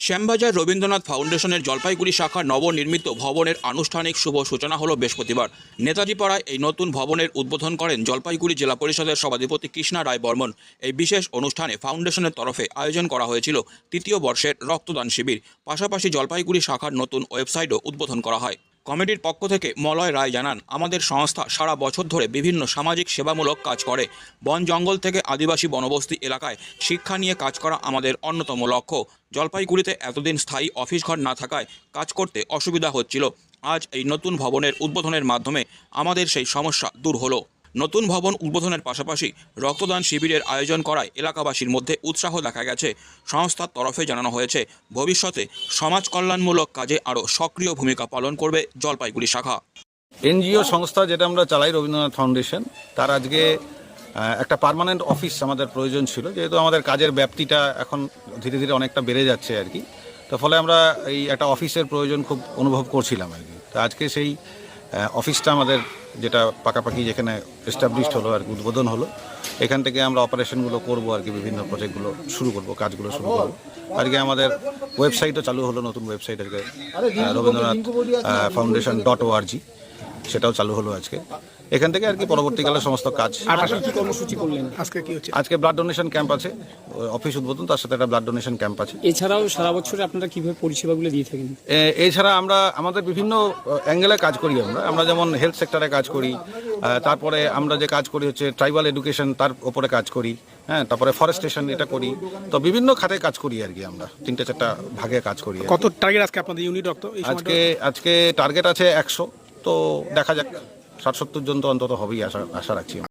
শ্যামবাজার রবীন্দ্রনাথ ফাউন্ডেশনের জলপাইগুড়ি শাখার নবনির্মিত ভবনের আনুষ্ঠানিক শুভ সূচনা হল বৃহস্পতিবার। নেতাজি পাড়ায় এই নতুন ভবনের উদ্বোধন করেন জলপাইগুড়ি জেলা পরিষদের সভাধিপতি কৃষ্ণা রায় বর্মন এই বিশেষ অনুষ্ঠানে ফাউন্ডেশনের তরফে আয়োজন করা হয়েছিল তৃতীয় বর্ষের রক্তদান শিবির। পাশাপাশি জলপাইগুড়ি শাখার নতুন ওয়েবসাইটও উদ্বোধন করা হয়। কমিটির পক্ষ থেকে মলয় রায় জানান, আমাদের সংস্থা সারা বছর ধরে বিভিন্ন সামাজিক সেবামূলক কাজ করে। বন জঙ্গল থেকে আদিবাসী বনবস্তি এলাকায় শিক্ষা নিয়ে কাজ করা আমাদের অন্যতম লক্ষ্য। জলপাইগুড়িতে এতদিন স্থায়ী অফিস ঘর না থাকায় কাজ করতে অসুবিধা হচ্ছিল। আজ এই নতুন ভবনের উদ্বোধনের মাধ্যমে আমাদের সেই সমস্যা দূর হলো। নতুন ভবন উদ্বোধনের পাশাপাশি রক্তদান শিবিরের আয়োজন করায় এলাকাবাসীর মধ্যে উৎসাহ দেখা গেছে। সংস্থার তরফে জানানো হয়েছে, ভবিষ্যতে সমাজ কল্যাণমূলক কাজে আরও সক্রিয় ভূমিকা পালন করবে জলপাইগুড়ি শাখা। এনজিও সংস্থা যেটা আমরা চালাই, রবীন্দ্রনাথ ফাউন্ডেশন, তার আজকে একটা পার্মানেন্ট অফিস আমাদের প্রয়োজন ছিল, যেহেতু আমাদের কাজের ব্যাপ্তিটা এখন ধীরে ধীরে অনেকটা বেড়ে যাচ্ছে আর কি। তো ফলে আমরা এই একটা অফিসের প্রয়োজন খুব অনুভব করছিলাম আর কি। তো আজকে সেই অফিসটা আমাদের যেটা পাকাপাকি যেখানে এস্টাবলিশড হলো আর কি, উদ্বোধন হলো, এখান থেকে আমরা অপারেশনগুলো করব আর কি, বিভিন্ন প্রজেক্টগুলো শুরু করব, কাজগুলো শুরু করব। কি আমাদের ওয়েবসাইটও চালু হলো, নতুন ওয়েবসাইট আর কি রবীন্দ্রনাথ ফাউন্ডেশন ডট ওআরজি সেটাও চালু হলো আজকে। এখান থেকে আর কি পরবর্তীকালে সমস্ত কাজ কর্মসূচি করলেন? আজকে কি হচ্ছে? আজকে ব্লাড ডোনেশন ক্যাম্প আছে অফিস উদ্বোধন তার সাথে একটা ব্লাড ডোনেশন ক্যাম্প আছে। এছাড়াও সারা বছরে আপনারা কীভাবে পরিষেবাগুলো দিয়ে থাকেন? এছাড়া আমরা আমাদের বিভিন্ন অ্যাঙ্গেলে কাজ করি আমরা। আমরা যেমন হেলথ সেক্টরে কাজ করি তারপরে আমরা যে কাজ করি হচ্ছে ট্রাইবাল এডুকেশন তার উপরে কাজ করি হ্যাঁ তারপরে ফরেস্টেশন এটা করি। তো বিভিন্ন খাতে কাজ করি আর কি আমরা তিনটে চারটা ভাগে কাজ করি কত টার্গেট আজকে আপনাদের ইউনিট আজকে আজকে টার্গেট আছে একশো তো দেখা যাক। ষাট সত্তর জন তো অন্তত হবেই আশা আশা রাখছি